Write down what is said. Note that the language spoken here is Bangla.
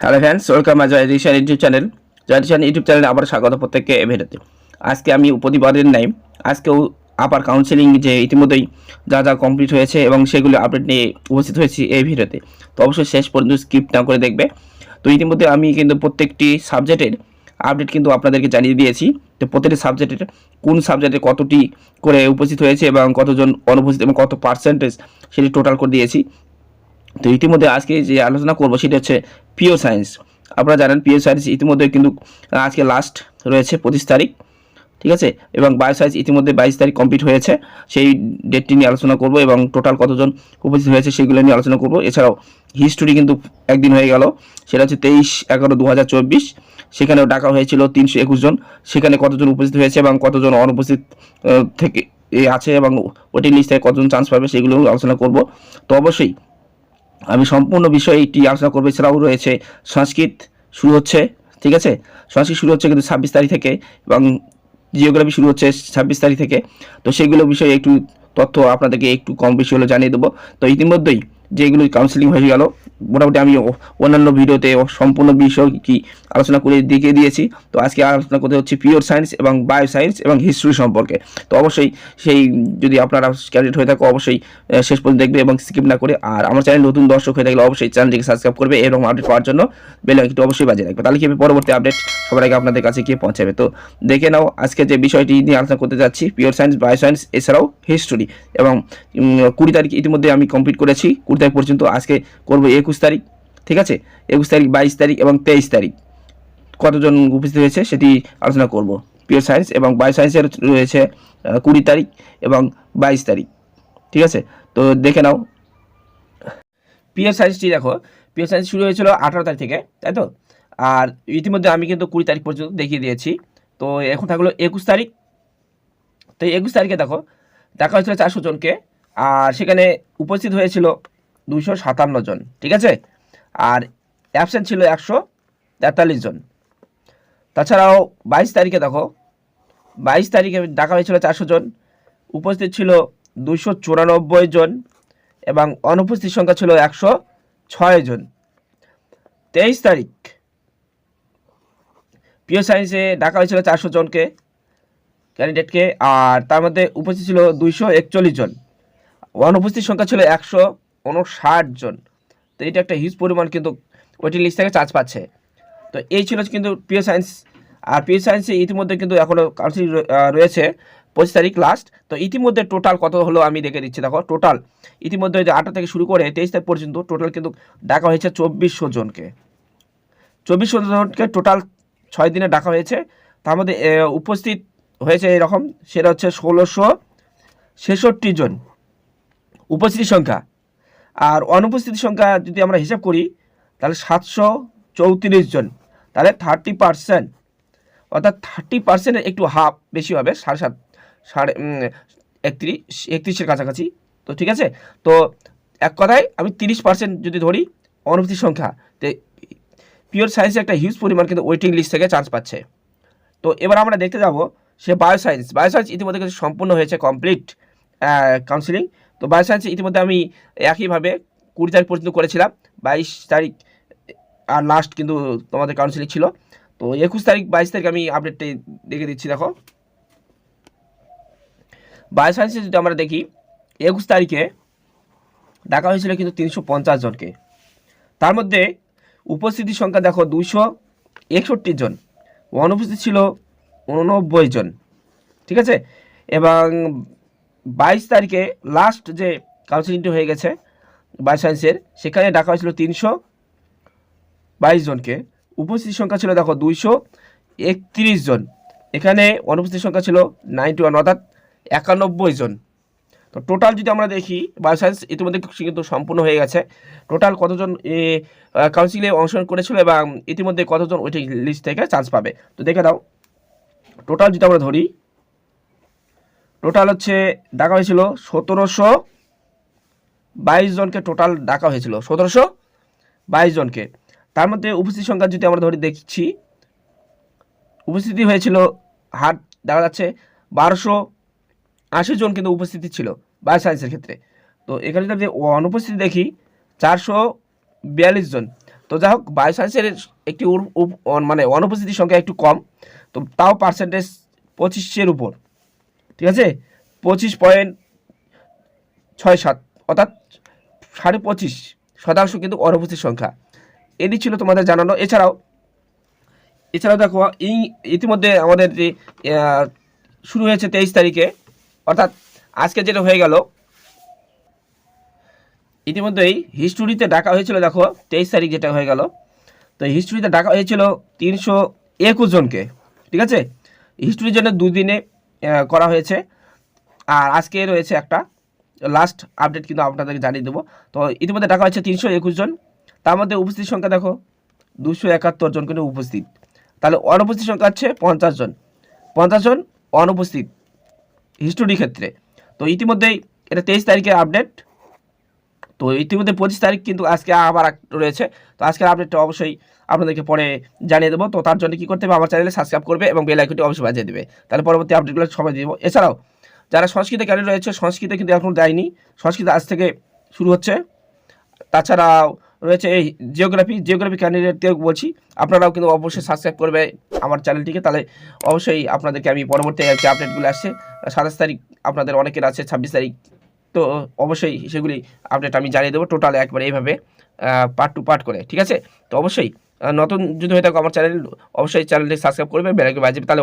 Hello fans welcome my Joy YouTube channel Joy YouTube চ্যানেলে আবার স্বাগত প্রত্যেককে ভিডিওতে আজকে আমি প্রতিবারের নাই আজকেও আপার কাউন্সিলিং যে ইতিমধ্যেই যা যা কমপ্লিট হয়েছে এবং সেগুলো আপডেট নিয়ে উপস্থিত হয়েছি এই ভিডিওতে। তো অবশ্যই শেষ পর্যন্ত স্কিপ না করে দেখবে। তো ইতিমধ্যে আমি কিন্তু প্রত্যেকটি সাবজেক্টের আপডেট কিন্তু আপনাদেরকে জানিয়ে দিয়েছি তো প্রত্যেকটি সাবজেক্টের কোন সাবজেক্টে কতটি করে উপস্থিত হয়েছে এবং কতজন অনুপস্থিত এবং কত পার্সেন্টেজ সেটি টোটাল করে দিয়েছি। তো ইতিমধ্যে আজকে যে আলোচনা করব সেটা হচ্ছে পিও সায়েন্স আপনারা জানেন পিও সায়েন্স ইতিমধ্যে কিন্তু আজকে লাস্ট রয়েছে পঁচিশ তারিখ, ঠিক আছে? এবং বায়ো সায়েন্স ইতিমধ্যে বাইশ তারিখ কমপ্লিট হয়েছে। সেই ডেটটি নিয়ে আলোচনা করব এবং টোটাল কতজন উপস্থিত হয়েছে সেগুলো নিয়ে আলোচনা করব। এছাড়াও হিস্টোরি কিন্তু একদিন হয়ে গেল, সেটা হচ্ছে তেইশ এগারো দু সেখানেও ডাকা হয়েছিল তিনশো একুশ জন। সেখানে কতজন উপস্থিত হয়েছে এবং কতজন অনুপস্থিত থেকে আছে এবং ওটি লিস্ট থেকে কতজন চান্স পাবে সেগুলো আলোচনা করব। তো অবশ্যই আমি সম্পূর্ণ বিষয়ে বিষয়টি আলোচনা করব, এছাড়াও রয়েছে সংস্কৃত শুরু হচ্ছে, ঠিক আছে? সংস্কৃত শুরু হচ্ছে কিন্তু ছাব্বিশ তারিখ থেকে এবং জিওগ্রাফি শুরু হচ্ছে ছাব্বিশ তারিখ থেকে। তো সেগুলো বিষয়ে একটু তথ্য আপনাদেরকে একটু কম বেশি হলে জানিয়ে দেবো। তো ইতিমধ্যেই যেগুলো কাউন্সিলিং হয়ে গেল মোটামুটি আমি অন্যান্য ভিডিওতে সম্পূর্ণ বিষয় কি আলোচনা করে দেখিয়ে দিয়েছি। তো আজকে আলোচনা করতে হচ্ছে পিওর সায়েন্স এবং বায়ো সায়েন্স এবং হিস্ট্রি সম্পর্কে। তো অবশ্যই সেই যদি আপনারা ক্যান্ডিডেট হয়ে থাকো, অবশ্যই শেষ পর্যন্ত দেখবে এবং স্কিপ না করে আর আমার চ্যানেল নতুন দর্শক হয়ে থাকলে অবশ্যই চ্যানেলটিকে সাবস্ক্রাইব করবে এরকম আপডেট পাওয়ার জন্য বেল আইকনটি অবশ্যই বাজিয়ে রাখবে। তাহলে কি পরবর্তী আপডেট সবার আগে আপনাদের কাছে গিয়ে পৌঁছাবে। তো দেখে নাও আজকে যে বিষয়টি নিয়ে আলোচনা করতে যাচ্ছি পিওর সায়েন্স বায়ো সায়েন্স এছাড়াও হিস্টোরি এবং কুড়ি তারিখ ইতিমধ্যে আমি কমপ্লিট করেছি। কুড়ি তারিখ পর্যন্ত আজকে করব একুশ তারিখ, ঠিক আছে? একুশ তারিখ, বাইশ তারিখ এবং তেইশ তারিখ। কতজন উপস্থিত হয়েছে সেটি আলোচনা করব। পিওর সায়েন্স এবং বায়ো সায়েন্সের রয়েছে কুড়ি তারিখ এবং বাইশ তারিখ, ঠিক আছে? তো দেখে নাও। পিওর সায়েন্সটি দেখো পিওর সায়েন্স শুরু হয়েছিল আঠারো তারিখ থেকে, তাই তো? আর ইতিমধ্যে আমি কিন্তু কুড়ি তারিখ পর্যন্ত দেখিয়ে দিয়েছি। তো এখন থাকল একুশ তারিখ। তো একুশ তারিখে দেখো, দেখা হয়েছিল চারশো জনকে, আর সেখানে উপস্থিত হয়েছিল দুশো সাতান্ন জন, ঠিক আছে? আর অ্যাবসেন্ট ছিল একশো তেতাল্লিশ জন। তাছাড়াও বাইশ তারিখে দেখো, বাইশ তারিখে ডাকা হয়েছিল চারশো জন, উপস্থিত ছিল দুশো চুরানব্বই জন এবং অনুপস্থিত সংখ্যা ছিল একশো ছয় জন। তেইশ তারিখ পিও সায়েন্সে ডাকা হয়েছিল চারশো জনকে ক্যান্ডিডেটকে আর তার মধ্যে উপস্থিত ছিল দুইশো একচল্লিশ জন। অনুপস্থিত সংখ্যা ছিল একশো উনষাট জন। তো এটা একটা হিউজ পরিমাণ কিন্তু ওয়েটিং লিস্ট থেকে চার্জ পাচ্ছে। তো এই ছিল কিন্তু পিও সায়েন্স আর পিও সায়েন্সে ইতিমধ্যে কিন্তু এখনও কাউন্সিলিং রয়েছে পঁচিশ তারিখ লাস্ট তো ইতিমধ্যে টোটাল কত হলো আমি দেখে দিচ্ছি, দেখো টোটাল ইতিমধ্যে যে আটটা থেকে শুরু করে তেইশ তারিখ পর্যন্ত টোটাল কিন্তু ডাকা হয়েছে চব্বিশশো জনকে। চব্বিশশো জনকে টোটাল ছয় দিনে ডাকা হয়েছে। তার মধ্যে উপস্থিত হয়েছে এরকম, সেটা হচ্ছে ষোলোশো ছেষট্টি জন। উপস্থিতি সংখ্যা আর অনুপস্থিতি সংখ্যা যদি আমরা হিসাব করি, তাহলে সাতশো চৌত্রিশ জন। তাহলে থার্টি পার্সেন্ট অর্থাৎ থার্টি পার্সেন্টের একটু হাফ বেশি হবে, সাড়ে সাত, সাড়ে একত্রিশ, একত্রিশের কাছাকাছি। তো ঠিক আছে? তো এক কথায় আমি তিরিশ পার্সেন্ট যদি ধরি অনুপস্থিত সংখ্যা, তো পিওর সায়েন্সে একটা হিউজ পরিমাণ কিন্তু ওয়েটিং লিস্ট থেকে চান্স পাচ্ছে। তো এবার আমরা দেখতে যাব সে বায়ো সায়েন্স বায়ো সায়েন্স ইতিমধ্যে কিন্তু সম্পূর্ণ হয়েছে কমপ্লিট কাউন্সিলিং তো বায়ো সায়েন্সে ইতিমধ্যে আমি একইভাবে কুড়ি তারিখ পর্যন্ত করেছিলাম। বাইশ তারিখ, আর লাস্ট কিন্তু তোমাদের কাউন্সিলিং ছিল। তো একুশ তারিখ, বাইশ তারিখ আমি আপডেটটি দেখে দিচ্ছি, দেখো। বায়ো সায়েন্সে যদি আমরা দেখি, একুশ তারিখে ডাকা হয়েছিল কিন্তু তিনশো পঞ্চাশ জনকে। তার মধ্যে উপস্থিতির সংখ্যা দেখো দুশো একষট্টি জন। অনুপস্থিত ছিল উননব্বই জন। ঠিক আছে? এবং বাইশ তারিখে লাস্ট যে কাউন্সিলিংটি হয়ে গেছে বায়ো সায়েন্সের সেখানে ডাকা হয়েছিল তিনশো বাইশ জনকে। উপস্থিত সংখ্যা ছিল দেখো দুইশো একত্রিশ জন। এখানে অনুপস্থিত সংখ্যা ছিল নাইনটি ওয়ান অর্থাৎ একানব্বই জন। তো টোটাল যদি আমরা দেখি বায়ো সায়েন্স ইতিমধ্যে কিন্তু সম্পূর্ণ হয়ে গেছে। টোটাল কতজন কাউন্সিলে অংশগ্রহণ করেছিল এবং ইতিমধ্যে কতজন ওইটি লিস্ট থেকে চান্স পাবে? তো দেখে দাও টোটাল যদি আমরা ধরি টোটাল হচ্ছে ডাকা হয়েছিল সতেরোশো বাইশ জনকে টোটাল ডাকা হয়েছিল, সতেরোশো বাইশ জনকে। তার মধ্যে উপস্থিত সংখ্যা যদি আমরা ধরি দেখছি, উপস্থিতি হয়েছিল, হাট দেখা যাচ্ছে বারোশো আশি জন কিন্তু উপস্থিতি ছিল বায়ো সায়েন্সের ক্ষেত্রে। তো এখানে যদি আমি অনুপস্থিতি দেখি, চারশো বিয়াল্লিশ জন। তো যাই হোক বায়োসায়েন্সের একটি উপ- অন- মানে অনুপস্থিতির সংখ্যা একটু কম, তো তাও পার্সেন্টেজ পঁচিশের উপর। ঠিক আছে? পঁচিশ পয়েন্ট ছয় সাত, অর্থাৎ সাড়ে পঁচিশ শতাংশ কিন্তু অনুপস্থিত সংখ্যা। এটি ছিল তোমাদের জানানো। এছাড়াও এছাড়াও দেখো এই ইতিমধ্যে আমাদের যে শুরু হয়েছে তেইশ তারিখে, অর্থাৎ আজকে যেটা হয়ে গেল, ইতিমধ্যেই হিস্টোরিতে ডাকা হয়েছিল দেখো, তেইশ তারিখ যেটা হয়ে গেল। তো হিস্টোরিতে ডাকা হয়েছিল তিনশো একুশ জনকে, ঠিক আছে? হিস্টোরির জন্য দুদিনে করা হয়েছে। আর আজকে রয়েছে একটা লাস্ট আপডেট কিন্তু আপনাদেরকে জানিয়ে দেবো। তো ইতিমধ্যে ডাকা হয়েছে তিনশো একুশ জন। তার মধ্যে উপস্থিত সংখ্যা দেখো দুশো একাত্তর জন কিন্তু উপস্থিত। তাহলে অনুপস্থিত সংখ্যা হচ্ছে পঞ্চাশ জন। পঞ্চাশ জন অনুপস্থিত হিস্টোরি ক্ষেত্রে। তো ইতিমধ্যেই এটা তেইশ তারিখের আপডেট তো ইতিমধ্যে পঁচিশ তারিখ কিন্তু আজকে আবার রয়েছে। তো আজকের আপডেটটা অবশ্যই আপনাদেরকে পরে জানিয়ে দেবো। তো তার জন্য কী করতে হবে? আমার চ্যানেলে সাবস্ক্রাইব করবে এবং বেল আইকনটি অবশ্যই বাজিয়ে দেবে। তাহলে পরবর্তী আপডেটগুলো সবাই দেবো এছাড়াও, যারা সংস্কৃত ক্যারিয়ার রয়েছে? সংস্কৃত কিন্তু এখন দেয়নি সংস্কৃত আজ থেকে শুরু হচ্ছে। তাছাড়াও রয়েছে এই জিওগ্রাফি জিওগ্রাফি ক্যান্ডিডেটকেও বলছি। আপনারাও কিন্তু অবশ্যই সাবস্ক্রাইব করবে আমার চ্যানেলটিকে। তাহলে অবশ্যই আপনাদেরকে আমি পরবর্তী আপডেটগুলো আসছে, সাতাশ তারিখ আপনাদের অনেকের আছে, ছাব্বিশ তারিখ তো অবশ্যই সেগুলি আপডেট আমি জানিয়ে দেবো টোটাল একবার এইভাবে পার্ট টু পার্ট করে, ঠিক আছে? তো অবশ্যই নতুন যদি হয়ে থাকো আমার চ্যানেল অবশ্যই চ্যানেলটি সাবস্ক্রাইব করবে বেলাকে বাজবে তাহলে